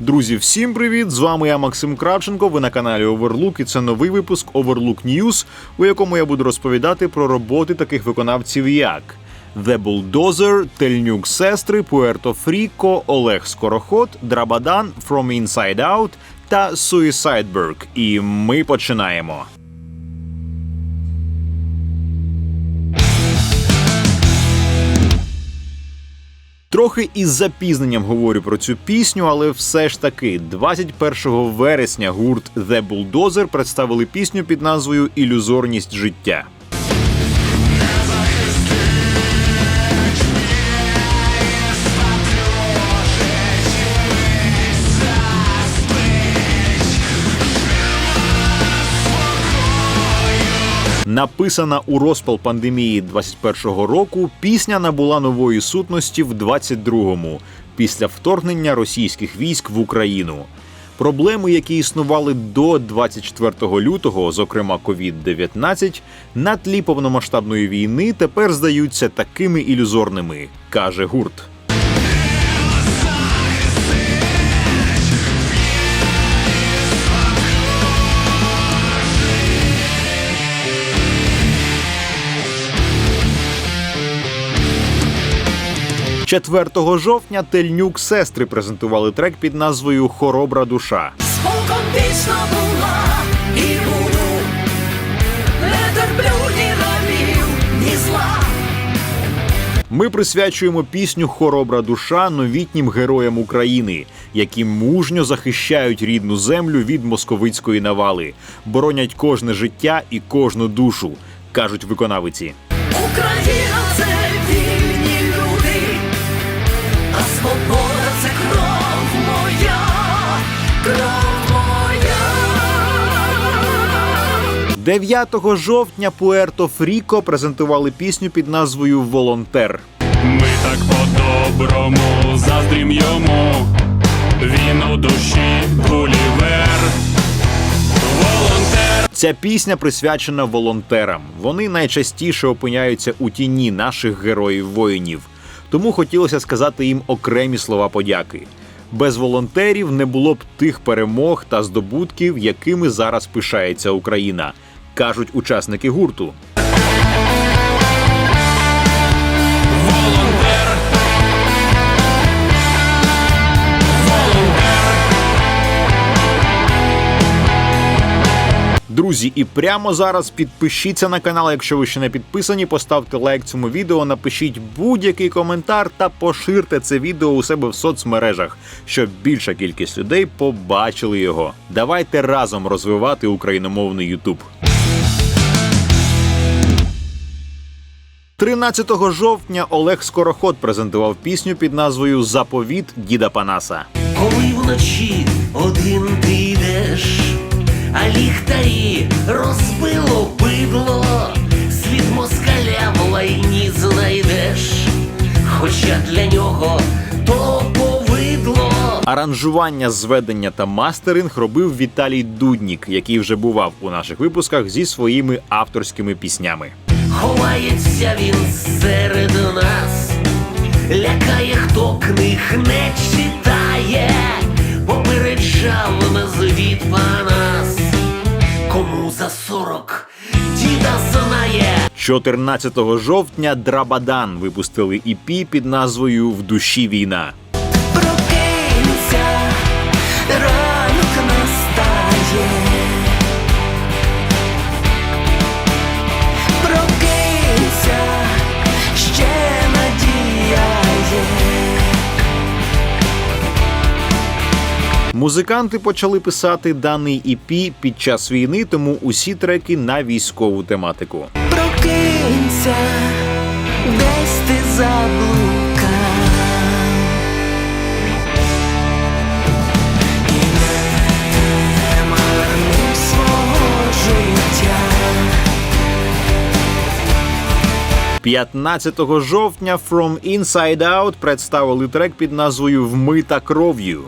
Друзі, всім привіт! З вами я Максим Кравченко. Ви на каналі Overlook і це новий випуск Overlook News, у якому я буду розповідати про роботи таких виконавців як The Bulldozer, Тельнюк Сестри, Пуерто Фріко, Олег Скороход, Драбадан, From Inside Out та Suicideberg. І ми починаємо. Трохи із запізненням говорю про цю пісню, але все ж таки, 21 вересня гурт The Bulldozer представили пісню під назвою Ілюзорність життя. Написана у розпал пандемії 21-го року, пісня набула нової сутності в 22-му, після вторгнення російських військ в Україну. Проблеми, які існували до 24 лютого, зокрема COVID-19, на тлі повномасштабної війни тепер здаються такими ілюзорними, каже гурт. Четвертого жовтня Тельнюк сестри презентували трек під назвою Хоробра душа. Спокон вічно була і буду, не терплю ні гнівів, ні зла. Ми присвячуємо пісню Хоробра душа новітнім героям України, які мужньо захищають рідну землю від московицької навали, боронять кожне життя і кожну душу, кажуть виконавиці. Україна це вільні люди, а свобода це кров моя, кров моя. 9 жовтня Пуерто Фріко презентували пісню під назвою Волонтер. Ми так по-доброму заздрім йому. Він у душі Гулівер. Волонтер. Ця пісня присвячена волонтерам. Вони найчастіше опиняються у тіні наших героїв-воїнів. Тому хотілося сказати їм окремі слова подяки. Без волонтерів не було б тих перемог та здобутків, якими зараз пишається Україна, кажуть учасники гурту. Друзі, і прямо зараз підпишіться на канал, якщо ви ще не підписані. Поставте лайк цьому відео, напишіть будь-який коментар та поширте це відео у себе в соцмережах, щоб більша кількість людей побачили його. Давайте разом розвивати україномовний Ютуб. 13 жовтня Олег Скороход презентував пісню під назвою Заповіт діда Панаса. Коли вночі один ти йдеш, а ліхтарі розбило бидло, світ москаля в лайні знайдеш, хоча для нього то повидло. Аранжування, зведення та мастеринг робив Віталій Дуднік, який вже бував у наших випусках зі своїми авторськими піснями. Ховається він серед нас, лякає, хто книг не читає, 14 жовтня Драбадан випустили EP під назвою В душі війна. Прокинься, ранок настає. Прокинься, ще надія є. Музиканти почали писати даний EP під час війни, тому усі треки на військову тематику. Прокинься, десь ти заблукав. І не марнуй свого життя. 15 жовтня From Inside Out представили трек під назвою Вмита кров'ю.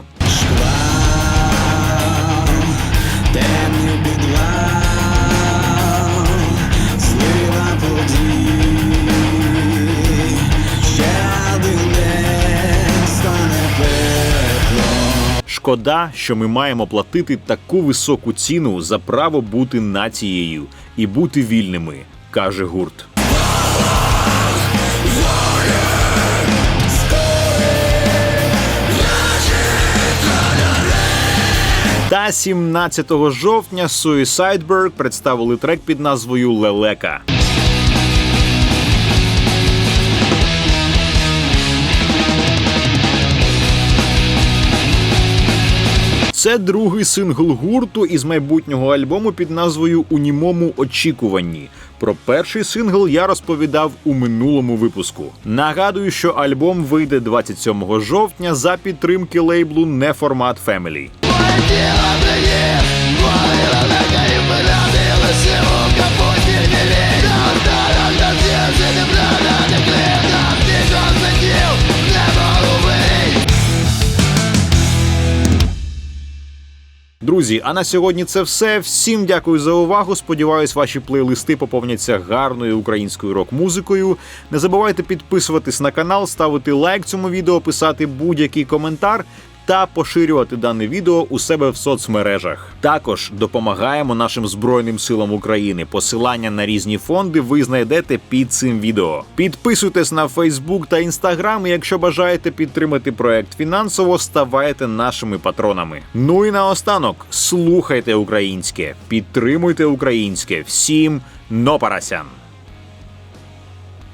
Шкода, що ми маємо платити таку високу ціну за право бути нацією і бути вільними, каже гурт. Та 17 жовтня Suicide Bird представили трек під назвою Лелека. Це другий сингл гурту із майбутнього альбому під назвою У німому очікуванні. Про перший сингл я розповідав у минулому випуску. Нагадую, що альбом вийде 27 жовтня за підтримки лейблу Неформат Family. Друзі, а на сьогодні це все. Всім дякую за увагу. Сподіваюсь, ваші плейлисти поповняться гарною українською рок-музикою. Не забувайте підписуватись на канал, ставити лайк цьому відео, писати будь-який коментар. Та поширювати дане відео у себе в соцмережах. Також допомагаємо нашим збройним силам України. Посилання на різні фонди ви знайдете під цим відео. Підписуйтесь на Фейсбук та Інстаграм. Якщо бажаєте підтримати проект фінансово, ставайте нашими патронами. Ну і наостанок слухайте українське, підтримуйте українське. Всім но парасян!